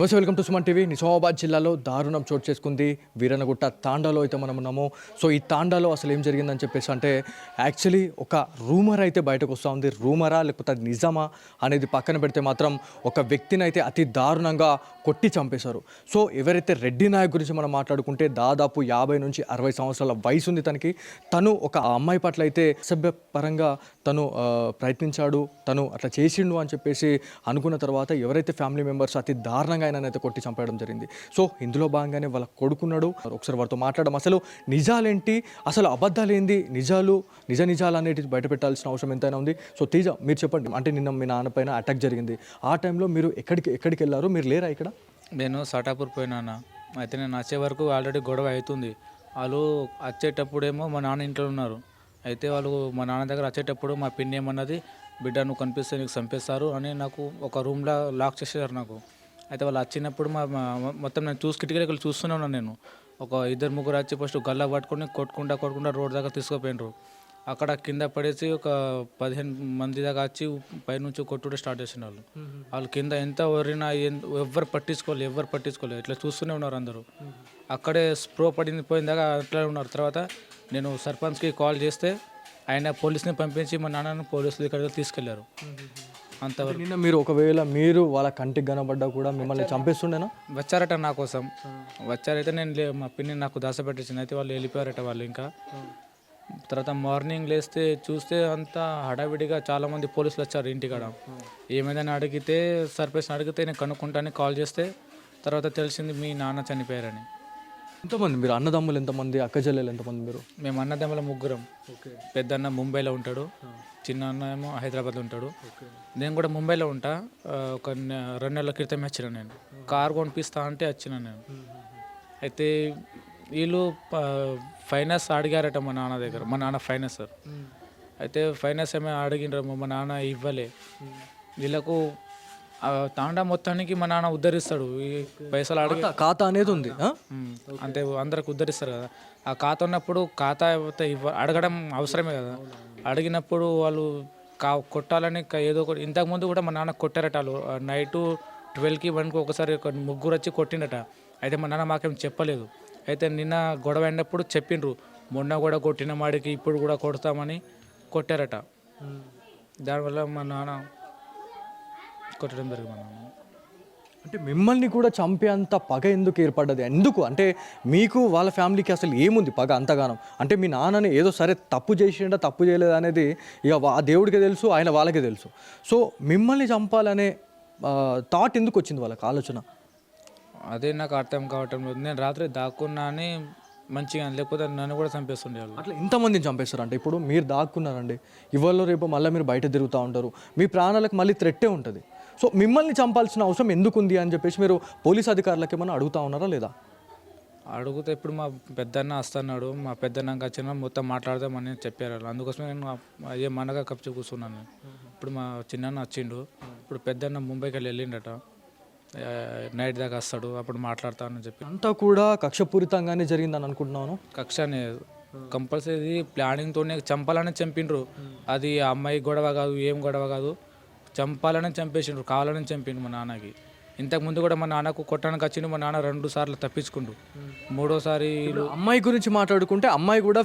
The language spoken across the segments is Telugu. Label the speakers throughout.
Speaker 1: నమస్తే welcome to Suman TV. Nizamabad జిల్లాలో దారుణం చోటు చేసుకుంది. వీరనగుట్ట తాండాలో అయితే మనం ఉన్నాము. సో ఈ తాండాలో అసలు ఏం జరిగిందని చెప్పేసి అంటే యాక్చువల్లీ ఒక రూమర్ అయితే బయటకు వస్తూ ఉంది. రూమరా లేకపోతే అది నిజమా అనేది పక్కన పెడితే మాత్రం ఒక వ్యక్తిని అయితే అతి దారుణంగా కొట్టి చంపేశారు. సో ఎవరైతే రెడ్డి నాయక్ గురించి మనం మాట్లాడుకుంటే దాదాపు యాభై నుంచి అరవై సంవత్సరాల వయసు ఉంది తనకి. తను ఒక అమ్మాయి పట్ల అయితే సభ్యపరంగా తను ప్రయత్నించాడు. తను అట్లా చేసిండు అని చెప్పేసి అనుకున్న తర్వాత ఎవరైతే ఫ్యామిలీ మెంబర్స్ అతి దారుణంగా ఆయన అయితే కొట్టి చంపేయడం జరిగింది. సో ఇందులో భాగంగానే వాళ్ళ కొడుకున్నాడు. ఒకసారి వారితో మాట్లాడడం. అసలు నిజాలేంటి? అసలు అబద్ధాలు ఏంది నిజాలు నిజ నిజాలు అనేటివి బయట పెట్టాల్సిన అవసరం ఎంతైనా ఉంది. సో తేజ మీరు చెప్పండి. అంటే నిన్న మీ నాన్న పైన అటాక్ జరిగింది. ఆ టైంలో మీరు ఎక్కడికి ఎక్కడికి వెళ్ళారు? మీరు లేరా ఇక్కడ?
Speaker 2: నేను సటాపూర్ పోయినా అయితే నేను వచ్చే వరకు ఆల్రెడీ గొడవ అవుతుంది. వాళ్ళు వచ్చేటప్పుడేమో మా నాన్న ఇంట్లో ఉన్నారు. అయితే వాళ్ళు మా నాన్న దగ్గర వచ్చేటప్పుడు మా పిన్ని ఏమన్నది బిడ్డ నువ్వు కనిపిస్తే నీకు చంపేస్తారు అని నాకు ఒక రూమ్లో లాక్ చేసేసారు నాకు. అయితే వాళ్ళు వచ్చినప్పుడు మా మొత్తం నేను చూసి కిటికీలకి చూస్తూనే ఉన్నాను నేను. ఒక ఇద్దరు ముగ్గురు వచ్చి ఫస్ట్ గల్లా పట్టుకొని కొట్టుకుంటా కొట్టుకుంటా రోడ్ దాకా తీసుకుపోయినారు. అక్కడ కింద పడేసి ఒక పదిహేను మంది దాకా వచ్చి పైనుంచి కొట్టుడు స్టార్ట్ చేసిన వాళ్ళు వాళ్ళు కింద ఎంత వరినా ఎవరు పట్టించుకోలేదు ఎవ్వరు పట్టించుకోలేదు ఇట్లా చూస్తూనే ఉన్నారు అందరూ. అక్కడే స్ప్రో పడింది పోయిందాక అట్లా ఉన్నారు. తర్వాత నేను సర్పంచ్కి కాల్ చేస్తే ఆయన పోలీస్ని పంపించి మా నాన్నను పోలీసులు ఇక్కడికి తీసుకెళ్ళారు. అంతవరకు.
Speaker 1: నిన్న మీరు ఒకవేళ మీరు వాళ్ళ కంటికి కనబడ్డా కూడా మిమ్మల్ని చంపేస్తుండేనా?
Speaker 2: వచ్చారట నా కోసం. వచ్చారైతే నేను లే- మా పిన్ని నాకు దాసపెట్టేసింది అయితే వాళ్ళు వెళ్ళిపోయారట వాళ్ళు ఇంకా. తర్వాత మార్నింగ్ లేస్తే చూస్తే అంతా హడావిడిగా చాలా మంది పోలీసులు వచ్చారు ఇంటికాడ. ఏమైందని అడిగితే సర్పంచ్ అడిగితే నేను కనుక్కుంటానని కాల్ చేస్తే తర్వాత తెలిసింది మీ నాన్న చనిపోయారని.
Speaker 1: ఎంతమంది మీరు? అన్నదమ్ములు ఎంతమంది? అక్క చెల్లెలు ఎంతమంది మీరు?
Speaker 2: మేము అన్నదమ్ముల ముగ్గురం. పెద్దన్న ముంబైలో ఉంటాడు. చిన్న అన్న ఏమో హైదరాబాద్లో ఉంటాడు. నేను కూడా ముంబైలో ఉంటా. ఒక రెండు నెలల క్రితమే వచ్చిన నేను. కార్ కొనిపిస్తా అంటే వచ్చిన నేను. అయితే వీళ్ళు ఫైనాన్స్ అడిగారట మా నాన్న దగ్గర. మా నాన్న ఫైనాన్సర్ అయితే ఫైనాన్స్ ఏమైనా అడిగినారు మా నాన్న ఇవ్వలే. వీళ్ళకు తాండా మొత్తానికి మా నాన్న ఉద్ధరిస్తాడు. ఈ పైసలు అడిగి
Speaker 1: ఖాతా- అనేది ఉంది.
Speaker 2: అంతే అందరికి ఉద్ధరిస్తారు కదా. ఆ ఖాతా ఉన్నప్పుడు ఖాతా అయితే ఇవ్వ అడగడం అవసరమే కదా. అడిగినప్పుడు వాళ్ళు కా కొట్టాలని ఏదో ఒకటి ఇంతకుముందు కూడా మా నాన్న కొట్టారట వాళ్ళు. నైట్ ట్వెల్వ్కి వన్కి ఒకసారి ఒక ముగ్గురు వచ్చి కొట్టిండట. అయితే మా నాన్న మాకేం చెప్పలేదు. అయితే నిన్న గొడవ అయినప్పుడు చెప్పిండ్రు మొన్న కూడా కొట్టిన మాడికి ఇప్పుడు కూడా కొడతామని కొట్టారట. దానివల్ల మా నాన్న కొట్టడం జరిగింది మా నాన్న.
Speaker 1: అంటే మిమ్మల్ని కూడా చంపేంత పగ ఎందుకు ఏర్పడ్డది? ఎందుకు? అంటే మీకు వాళ్ళ ఫ్యామిలీకి అసలు ఏముంది పగ అంతగానం? అంటే మీ నాన్నని ఏదో సరే తప్పు చేసిండా తప్పు చేయలేదు అనేది ఇక ఆ దేవుడికి తెలుసు ఆయన వాళ్ళకే తెలుసు. సో మిమ్మల్ని చంపాలనే థాట్ ఎందుకు వచ్చింది వాళ్ళకి? ఆలోచన?
Speaker 2: అదే నాకు అర్థం కావటం లేదు. నేను రాత్రి దాక్కున్నా అని మంచిగా లేకపోతే నన్ను కూడా చంపేస్తుండే వాళ్ళు
Speaker 1: అట్లా ఇంతమందిని చంపేస్తారు అంటే ఇప్పుడు మీరు దాక్కున్నారండి. ఇవాళ రేపు మళ్ళీ మీరు బయట తిరుగుతూ ఉంటారు. మీ ప్రాణాలకు మళ్ళీ థ్రెట్టే ఉంటుంది. సో మిమ్మల్ని చంపాల్సిన అవసరం ఎందుకుంది అని చెప్పేసి మీరు పోలీస్ అధికారులకు ఏమైనా అడుగుతా ఉన్నారా లేదా?
Speaker 2: అడిగితే ఇప్పుడు మా పెద్దన్న వస్తున్నాడు మా పెద్దన్నకి వచ్చిన మొత్తం మాట్లాడదామని చెప్పారు. అందుకోసమే నేను ఏ మనగా కప్చి కూర్చున్నాను నేను. ఇప్పుడు మా చిన్నన్న వచ్చిండు ఇప్పుడు పెద్దన్న ముంబైకి వెళ్ళి వెళ్ళిండట. నైట్ దాకా వస్తాడు అప్పుడు మాట్లాడతానని చెప్పి.
Speaker 1: అంతా కూడా కక్షపూరితంగానే జరిగిందని అనుకుంటున్నాను.
Speaker 2: కక్ష అనేది కంపల్సరీ ప్లానింగ్తోనే చంపాలని చంపిండ్రు. అది ఆ అమ్మాయి గొడవ కాదు ఏం గొడవ కాదు. చంపాలని చంపేసిండ్రు కావాలని చంపిండు మా నాన్నకి. ఇంతకు ముందు కూడా మా నాన్నకు కొట్టడానికి వచ్చిండు మా నాన్న రెండు సార్లు తప్పించుకుండు. మూడోసారి
Speaker 1: అమ్మాయి గురించి మాట్లాడుకుంటే అమ్మాయి కూడా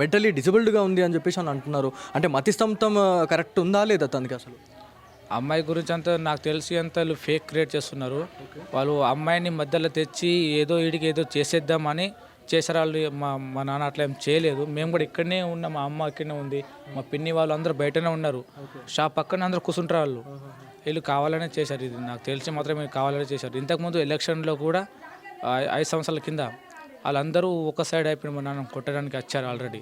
Speaker 1: మెంటలీ డిజబుల్డ్గా ఉంది అని చెప్పేసి అని అంటున్నారు. అంటే మతిస్తంతం కరెక్ట్ ఉందా లేదా తనకి అసలు?
Speaker 2: అమ్మాయి గురించి అంతా నాకు తెలిసి అంత వాళ్ళు ఫేక్ క్రియేట్ చేస్తున్నారు. వాళ్ళు అమ్మాయిని మధ్యలో తెచ్చి ఏదో వీడికి ఏదో చేసేద్దామని చేసారు వాళ్ళు మా మా నాన్న అట్లా ఏం చేయలేదు. మేము కూడా ఇక్కడనే ఉన్నాం మా అమ్మ ఇక్కడనే ఉంది. మా పిన్ని వాళ్ళు అందరూ బయటనే ఉన్నారు. షాప్ పక్కనే అందరూ కూర్చుంటారు వాళ్ళు. వీళ్ళు కావాలనే చేశారు ఇది. నాకు తెలిసి మాత్రమే కావాలనే చేశారు. ఇంతకుముందు ఎలక్షన్లో కూడా ఐదు సంవత్సరాల కింద వాళ్ళందరూ ఒక సైడ్ అయిపోయిన మా నాన్న కొట్టడానికి వచ్చారు ఆల్రెడీ.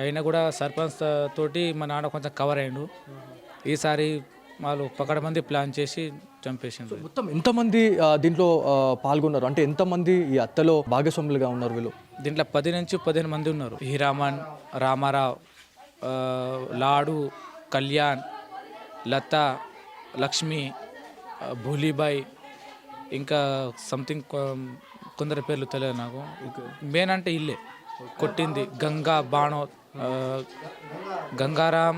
Speaker 2: అయినా కూడా సర్పంచ్ తోటి మా నాన్న కొంచెం కవర్ అయ్యాడు. ఈసారి వాళ్ళు పకడ మంది ప్లాన్ చేసి చంపేసిండ్రు.
Speaker 1: మొత్తం ఎంతమంది దీంట్లో పాల్గొన్నారు? అంటే ఎంతమంది ఈ అత్తలో భాగస్వాములుగా ఉన్నారు వీళ్ళు?
Speaker 2: దీంట్లో పది నుంచి పదిహేను మంది ఉన్నారు. హీరామన్ రామారావు లాడు కళ్యాణ్ లత లక్ష్మి భూలీబాయ్ ఇంకా సంథింగ్ కొందరి పేర్లు తెలియదు నాకు. మెయిన్ అంటే ఇల్లే. కొట్టింది గంగా బాణో గంగారాం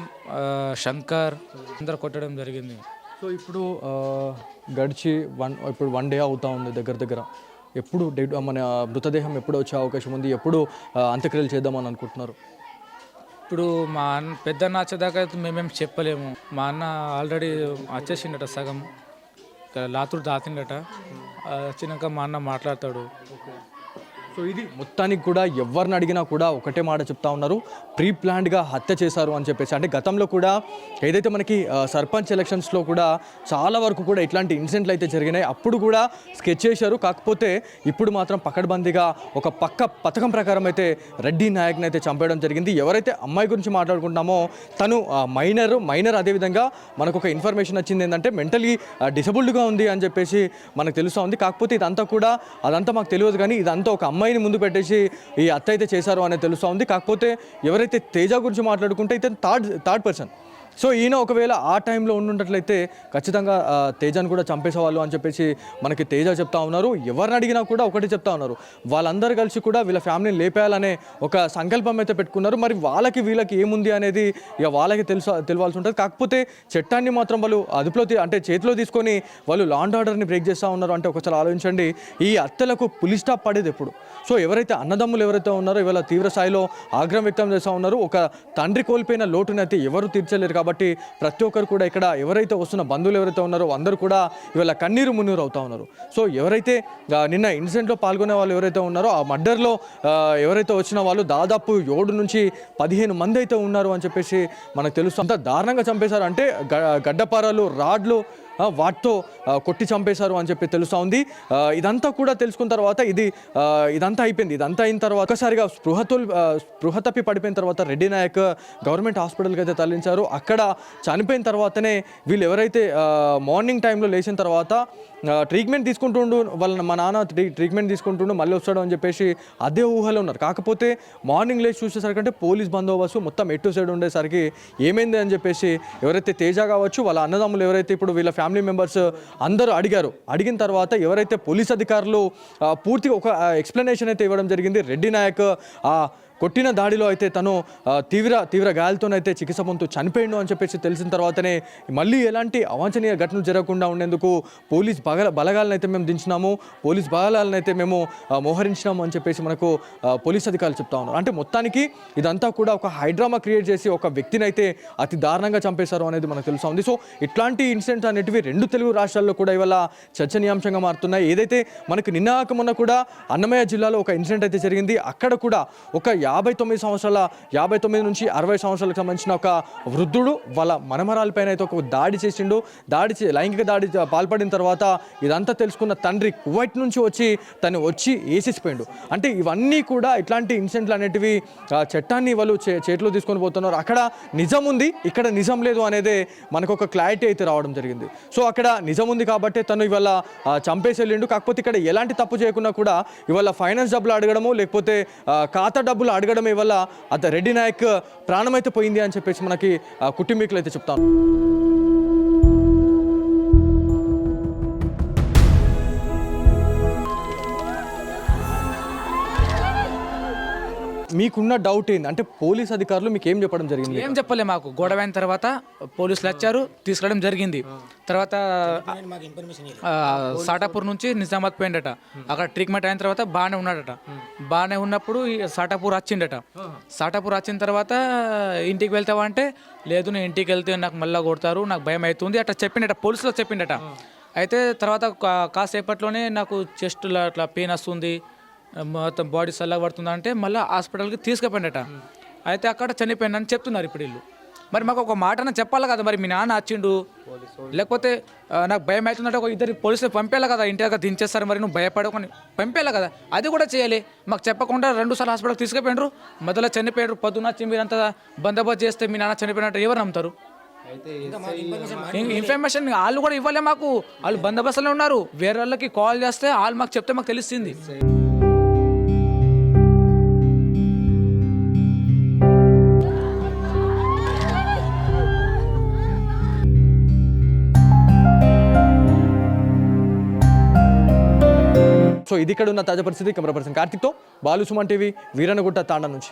Speaker 2: శంకర్ అందరు కొట్టడం జరిగింది.
Speaker 1: సో ఇప్పుడు గడిచి వన్ ఇప్పుడు వన్ డే అవుతా ఉంది దగ్గర దగ్గర. ఎప్పుడు డెడ్ మన మృతదేహం ఎప్పుడు వచ్చే అవకాశం ఉంది? ఎప్పుడు అంత్యక్రియలు చేద్దామని అనుకుంటున్నారు?
Speaker 2: ఇప్పుడు మా అన్న పెద్ద అన్న వచ్చేదాకా అయితే మేమేం చెప్పలేము. మా అన్న ఆల్రెడీ వచ్చేసిండట సగం. లాతూరు దాటిండట. ఆ, వచ్చినాక మా అన్న మాట్లాడతాడు.
Speaker 1: సో ఇది మొత్తానికి కూడా ఎవరిని అడిగినా కూడా ఒకటే మాట చెప్తా ఉన్నారు. ప్రీ ప్లాన్డ్గా హత్య చేశారు అని చెప్పేసి. అంటే గతంలో కూడా ఏదైతే మనకి సర్పంచ్ ఎలక్షన్స్లో కూడా చాలా వరకు కూడా ఇట్లాంటి ఇన్సిడెంట్లు అయితే జరిగినాయి. అప్పుడు కూడా స్కెచ్ చేశారు. కాకపోతే ఇప్పుడు మాత్రం పకడ్బందీగా ఒక పక్క పథకం ప్రకారం అయితే రెడ్డి నాయక్ని అయితే చంపేయడం జరిగింది. ఎవరైతే అమ్మాయి గురించి మాట్లాడుకుంటున్నామో తను మైనర్ మైనర్ అదేవిధంగా మనకు ఒక ఇన్ఫర్మేషన్ వచ్చింది ఏంటంటే మెంటలీ డిసబుల్డ్గా ఉంది అని చెప్పేసి మనకు తెలుస్తూ ఉంది. కాకపోతే ఇదంతా కూడా అదంతా మాకు తెలియదు కానీ ఇదంతా ఒక అమ్మాయి అమ్మాయిని ముందు పెట్టేసి ఈ అత్త అయితే చేశారు అనేది తెలుస్తూ ఉంది. కాకపోతే ఎవరైతే తేజ గురించి మాట్లాడుకుంటే ఇతను థర్డ్ థర్డ్ పర్సన్. సో ఈయన ఒకవేళ ఆ టైంలో ఉండుంటట్లయితే ఖచ్చితంగా తేజాన్ని కూడా చంపేసేవాళ్ళు అని చెప్పేసి మనకి తేజ చెప్తా ఉన్నారు. ఎవరిని అడిగినా కూడా ఒకటి చెప్తా ఉన్నారు. వాళ్ళందరూ కలిసి కూడా వీళ్ళ ఫ్యామిలీని లేపేయాలనే ఒక సంకల్పం అయితే పెట్టుకున్నారు. మరి వాళ్ళకి వీళ్ళకి ఏముంది అనేది ఇక వాళ్ళకి తెలుసు తెలియాల్సి ఉంటుంది. కాకపోతే చట్టాన్ని మాత్రం వాళ్ళు అదుపులో అంటే చేతిలో తీసుకొని వాళ్ళు లాండ్ ఆర్డర్ని బ్రేక్ చేస్తూ ఉన్నారు అంటే ఒకసారి ఆలోచించండి. ఈ అత్తలకు పులి స్టాప్ పడేది ఎప్పుడు? సో ఎవరైతే అన్నదమ్ములు ఎవరైతే ఉన్నారో ఇవాళ తీవ్ర స్థాయిలో ఆగ్రహం వ్యక్తం చేస్తూ ఉన్నారు. ఒక తండ్రి కోల్పోయిన లోటునైతే ఎవరు తీర్చలేరు కాబట్టి ప్రతి ఒక్కరు కూడా ఇక్కడ ఎవరైతే వస్తున్న బంధువులు ఎవరైతే ఉన్నారో అందరూ కూడా ఇవాళ కన్నీరు మున్నీరు అవుతా ఉన్నారు. సో ఎవరైతే నిన్న ఇన్సిడెంట్లో పాల్గొనే వాళ్ళు ఎవరైతే ఉన్నారో ఆ మర్డర్లో ఎవరైతే వచ్చిన వాళ్ళు దాదాపు ఏడు నుంచి పదిహేను మంది అయితే ఉన్నారు అని చెప్పేసి మనకు తెలుసు. అంత దారుణంగా చంపేశారు. అంటే గ- రాడ్లు వాటితో కొట్టి చంపేశారు అని చెప్పి తెలుస్తూ ఉంది ఇదంతా కూడా తెలుసుకున్న తర్వాత ఇది ఇదంతా అయిపోయింది. ఇదంతా అయిన తర్వాత ఒకసారిగా స్పృహతో స్పృహ తప్పి పడిపోయిన తర్వాత రెడ్డి నాయక్ గవర్నమెంట్ హాస్పిటల్కి అయితే తరలించారు. అక్కడ చనిపోయిన తర్వాతనే వీళ్ళు ఎవరైతే మార్నింగ్ టైంలో లేచిన తర్వాత ట్రీట్మెంట్ తీసుకుంటుండు వాళ్ళ మా నాన్న ట్రీట్మెంట్ తీసుకుంటుండు మళ్ళీ వస్తాడు అని చెప్పేసి అదే ఊహలో ఉన్నారు. కాకపోతే మార్నింగ్ లేచి చూసేసరికి అంటే పోలీస్ బందోబస్తు మొత్తం ఎటు సైడ్ ఉండేసరికి ఏమైంది అని చెప్పేసి ఎవరైతే తేజ కావచ్చు వాళ్ళ అన్నదమ్ములు ఎవరైతే ఇప్పుడు వీళ్ళ ఫ్యామిలీ మెంబర్స్ అందరూ అడిగారు. అడిగిన తర్వాత ఎవరైతే పోలీస్ అధికారులు పూర్తిగా ఒక ఎక్స్ప్లెనేషన్ అయితే ఇవ్వడం జరిగింది. రెడ్డి నాయక్ కొట్టిన దాడిలో అయితే తను తీవ్ర తీవ్ర గాయాలతోనైతే చికిత్స పొందుతూ చనిపోయిండు అని చెప్పేసి తెలిసిన తర్వాతనే మళ్ళీ ఎలాంటి అవాంఛనీయ ఘటనలు జరగకుండా ఉండేందుకు పోలీస్ బల బలగాలను అయితే మేము దించినాము. పోలీస్ బలగాలను అయితే మేము మోహరించినాము అని చెప్పేసి మనకు పోలీస్ అధికారులు చెప్తా ఉన్నారు. అంటే మొత్తానికి ఇదంతా కూడా ఒక హైడ్రామా క్రియేట్ చేసి ఒక వ్యక్తిని అయితే అతి దారుణంగా చంపేశారు అనేది మనకు తెలుసా ఉంది. సో ఇట్లాంటి ఇన్సిడెంట్స్ అనేటివి రెండు తెలుగు రాష్ట్రాల్లో కూడా ఇవాళ చర్చనీయాంశంగా మారుతున్నాయి. ఏదైతే మనకు నిన్న మొన్న కూడా అన్నమయ్య జిల్లాలో ఒక ఇన్సిడెంట్ అయితే జరిగింది. అక్కడ కూడా ఒక యాభై తొమ్మిది సంవత్సరాల యాభై తొమ్మిది నుంచి అరవై సంవత్సరాలకు సంబంధించిన ఒక వృద్ధుడు వాళ్ళ మనమరాలపైన అయితే ఒక దాడి చేసిండు. దాడి చే- లైంగిక దాడి పాల్పడిన తర్వాత ఇదంతా తెలుసుకున్న తండ్రి కువైట్ నుంచి వచ్చి తను వచ్చి వేసేసిపోయిండు అంటే ఇవన్నీ కూడా ఇట్లాంటి ఇన్సిడెంట్లు అనేటివి చట్టాన్ని వాళ్ళు చే- చేతిలో తీసుకొని పోతున్నారు. అక్కడ నిజం ఉంది ఇక్కడ నిజం లేదు అనేది మనకు ఒక క్లారిటీ అయితే రావడం జరిగింది. సో అక్కడ నిజం ఉంది కాబట్టి తను ఇవాళ చంపేసి వెళ్ళిండు. కాకపోతే ఇక్కడ ఎలాంటి తప్పు చేయకుండా కూడా ఇవాళ ఫైనాన్స్ డబ్బులు అడగడము లేకపోతే ఖాతా డబ్బులు అడగడం వల్ల అత రెడ్డి నాయక్ ప్రాణం అయితే పోయింది అని చెప్పేసి మనకి ఆ, కుటుంబీకులు అయితే చెప్తాను మీకున్న డౌట్ ఏంది? అంటే పోలీస్ అధికారులు మీకు ఏం చెప్పడం జరిగింది?
Speaker 2: ఏం చెప్పలే మాకు. గొడవ అయిన తర్వాత పోలీసులు వచ్చారు తీసుకెళ్ళడం జరిగింది. తర్వాత సాటాపూర్ నుంచి నిజామాబాద్ పోయిండట. అక్కడ ట్రీట్మెంట్ అయిన తర్వాత బాగానే ఉన్నాడట. బాగానే ఉన్నప్పుడు సాటాపూర్ వచ్చిండట. సాటాపూర్ వచ్చిన తర్వాత ఇంటికి వెళ్తావా అంటే లేదు నేను ఇంటికి వెళ్తే నాకు మళ్ళీ కొడతారు నాకు భయం అవుతుంది. అట్లా చెప్పిండట పోలీసులో చెప్పిండట. అయితే తర్వాత కా- కాసేపట్లోనే నాకు చెస్ట్లో అట్లా పెయిన్ వస్తుంది మొత్తం బాడీ చల్లగా పడుతుంది అంటే మళ్ళీ హాస్పిటల్కి తీసుకుపోయిండట. అయితే అక్కడ చనిపోయిందని చెప్తున్నారు ఇప్పుడు వీళ్ళు. మరి మాకు ఒక మాటన చెప్పాలి కదా మరి మీ నాన్న వచ్చిండు. లేకపోతే నాకు భయం అవుతుందంటే ఒక ఇద్దరు పోలీసులు పంపేయాలి కదా ఇంటి దగ్గర దించేస్తారు మరి నువ్వు భయపడకొని. పంపేయాలి కదా అది కూడా చేయాలి. మాకు చెప్పకుండా రెండు సార్లు హాస్పిటల్ తీసుకుపోయినరు మొదలు చనిపోయారు పొద్దున్న వచ్చి మీరంతా బందోబస్తు చేస్తే మీ నాన్న చనిపోయినట్టు ఎవరు నమ్ముతారు? ఇన్- ఇన్ఫర్మేషన్ వాళ్ళు కూడా ఇవ్వలే మాకు. వాళ్ళు బందోబస్తులో ఉన్నారు. వేరే వాళ్ళకి కాల్ చేస్తే వాళ్ళు మాకు చెప్తే మాకు తెలుస్తుంది.
Speaker 1: సో ఇది ఇక్కడ ఉన్న తాజా పరిస్థితి. కెమెరా పర్సన్ కార్తిక్తో బాలు సుమన్ టీవీ వీరనగుట్ట తాండా నుంచి.